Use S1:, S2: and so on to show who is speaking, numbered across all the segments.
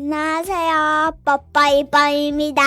S1: 안녕하세요. 뽀뽀이뽀입니다.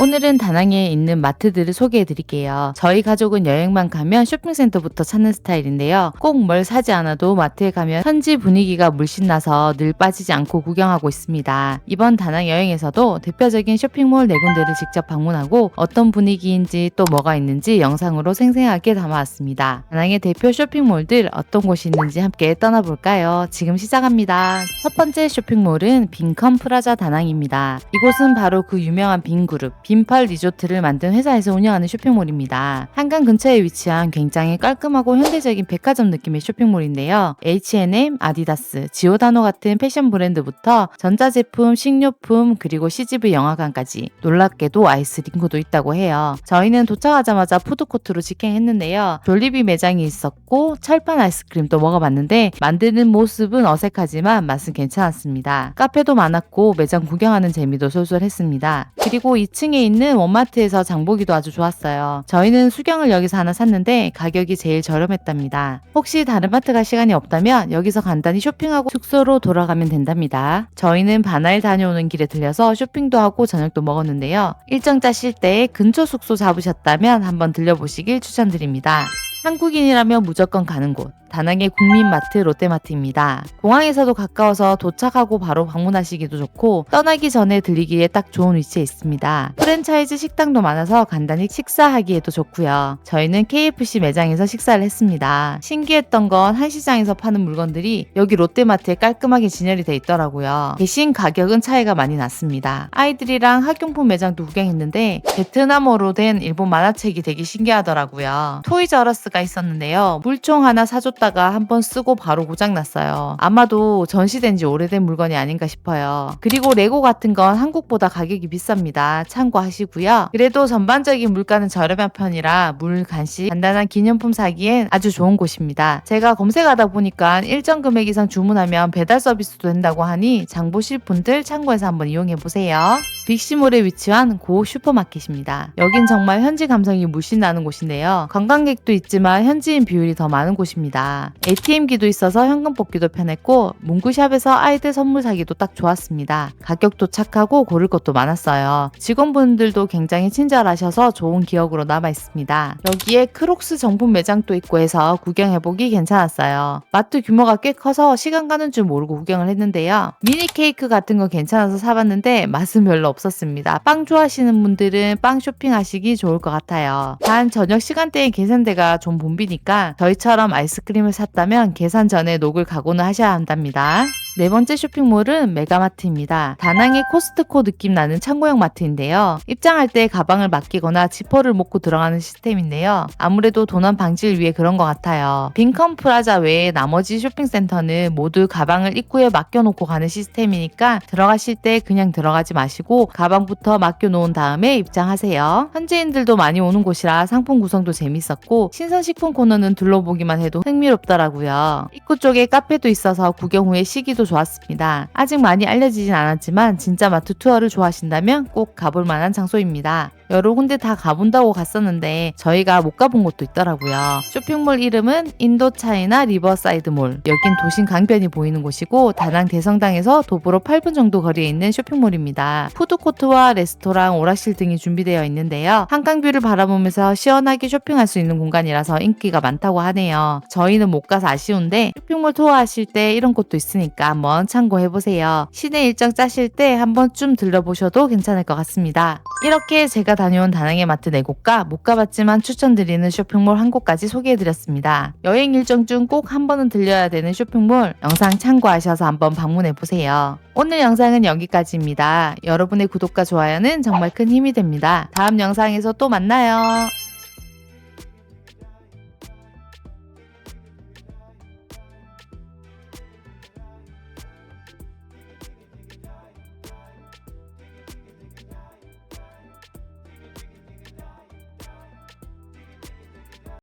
S2: 오늘은 다낭에 있는 마트들을 소개해 드릴게요. 저희 가족은 여행만 가면 쇼핑센터부터 찾는 스타일인데요. 꼭 뭘 사지 않아도 마트에 가면 현지 분위기가 물씬 나서 늘 빠지지 않고 구경하고 있습니다. 이번 다낭 여행에서도 대표적인 쇼핑몰 네 군데를 직접 방문하고 어떤 분위기인지 또 뭐가 있는지 영상으로 생생하게 담아왔습니다. 다낭의 대표 쇼핑몰들 어떤 곳이 있는지 함께 떠나볼까요? 지금 시작합니다. 첫 번째 쇼핑몰은 빈컴 프라자 다낭입니다. 이곳은 바로 그 유명한 빈 그룹 빈펄 리조트를 만든 회사에서 운영하는 쇼핑몰입니다. 한강 근처에 위치한 굉장히 깔끔하고 현대적인 백화점 느낌의 쇼핑몰인데요. H&M, 아디다스, 지오다노 같은 패션 브랜드부터 전자제품, 식료품, 그리고 CGV 영화관까지 놀랍게도 아이스링크도 있다고 해요. 저희는 도착하자마자 푸드코트로 직행했는데요. 졸리비 매장이 있었고 철판 아이스크림도 먹어봤는데 만드는 모습은 어색하지만 맛은 괜찮았습니다. 카페도 많았고 매장 구경하는 재미도 쏠쏠했습니다. 그리고 2층에 있는 원마트에서 장보기도 아주 좋았어요. 저희는 수경을 여기서 하나 샀는데 가격이 제일 저렴했답니다. 혹시 다른 마트 갈 시간이 없다면 여기서 간단히 쇼핑하고 숙소로 돌아가면 된답니다. 저희는 바나일 다녀오는 길에 들려서 쇼핑도 하고 저녁도 먹었는데요. 일정 짜실 때 근처 숙소 잡으셨다면 한번 들려보시길 추천드립니다. 한국인이라면 무조건 가는 곳. 다낭의 국민마트 롯데마트입니다. 공항에서도 가까워서 도착하고 바로 방문하시기도 좋고 떠나기 전에 들리기에 딱 좋은 위치에 있습니다. 프랜차이즈 식당도 많아서 간단히 식사하기에도 좋고요. 저희는 KFC 매장에서 식사를 했습니다. 신기했던 건 한시장에서 파는 물건들이 여기 롯데마트에 깔끔하게 진열이 돼 있더라고요. 대신 가격은 차이가 많이 났습니다. 아이들이랑 학용품 매장도 구경했는데 베트남어로 된 일본 만화책이 되게 신기하더라고요. 토이저러스가 있었는데요. 물총 하나 사줬 다가 한 번 쓰고 바로 고장났어요. 아마도 전시된 지 오래된 물건이 아닌가 싶어요. 그리고 레고 같은 건 한국보다 가격이 비쌉니다. 참고하시고요. 그래도 전반적인 물가는 저렴한 편이라 물, 간식, 간단한 기념품 사기엔 아주 좋은 곳입니다. 제가 검색하다 보니까 일정 금액 이상 주문하면 배달 서비스도 된다고 하니 장 보실 분들 참고해서 한번 이용해 보세요. 빅시몰에 위치한 고 슈퍼마켓입니다. 여긴 정말 현지 감성이 물씬 나는 곳인데요. 관광객도 있지만 현지인 비율이 더 많은 곳입니다. ATM기도 있어서 현금 뽑기도 편했고 문구샵에서 아이들 선물 사기도 딱 좋았습니다. 가격도 착하고 고를 것도 많았어요. 직원분들도 굉장히 친절하셔서 좋은 기억으로 남아 있습니다. 여기에 크록스 정품 매장도 있고 해서 구경해보기 괜찮았어요. 마트 규모가 꽤 커서 시간 가는 줄 모르고 구경을 했는데요. 미니 케이크 같은 거 괜찮아서 사봤는데 맛은 별로 없었습니다. 빵 좋아하시는 분들은 빵 쇼핑하시기 좋을 것 같아요. 단 저녁 시간대에 계산대가 좀 붐비니까 저희처럼 아이스크림 을 샀다면 계산 전에 녹을 각오는 하셔야 한답니다. 네 번째 쇼핑몰은 메가마트입니다. 다낭의 코스트코 느낌 나는 창고형 마트인데요. 입장할 때 가방을 맡기거나 지퍼를 묶고 들어가는 시스템인데요. 아무래도 도난 방지를 위해 그런 것 같아요. 빈컴 프라자 외에 나머지 쇼핑센터는 모두 가방을 입구에 맡겨놓고 가는 시스템이니까 들어가실 때 그냥 들어가지 마시고 가방부터 맡겨놓은 다음에 입장하세요. 현지인들도 많이 오는 곳이라 상품 구성도 재밌었고 신선식품 코너는 둘러보기만 해도 흥미롭더라고요. 입구 쪽에 카페도 있어서 구경 후에 쉬기도 좋았습니다. 아직 많이 알려지진 않았지만 진짜 마트 투어를 좋아하신다면 꼭 가볼 만한 장소입니다. 여러 군데 다 가본다고 갔었는데 저희가 못 가본 곳도 있더라고요. 쇼핑몰 이름은 인도차이나 리버사이드몰. 여긴 도심 강변이 보이는 곳이고 다낭 대성당에서 도보로 8분 정도 거리에 있는 쇼핑몰입니다. 푸드코트와 레스토랑, 오락실 등이 준비되어 있는데요. 한강뷰를 바라보면서 시원하게 쇼핑할 수 있는 공간이라서 인기가 많다고 하네요. 저희는 못 가서 아쉬운데 쇼핑몰 투어하실 때 이런 곳도 있으니까 한번 참고해보세요. 시내 일정 짜실 때 한번쯤 들러보셔도 괜찮을 것 같습니다. 이렇게 제가 다녀온 다낭의 마트 4곳과 못 가봤지만 추천드리는 쇼핑몰 한 곳까지 소개해드렸습니다. 여행 일정 중 꼭 한 번은 들려야 되는 쇼핑몰 영상 참고하셔서 한번 방문해보세요. 오늘 영상은 여기까지입니다. 여러분의 구독과 좋아요는 정말 큰 힘이 됩니다. 다음 영상에서 또 만나요.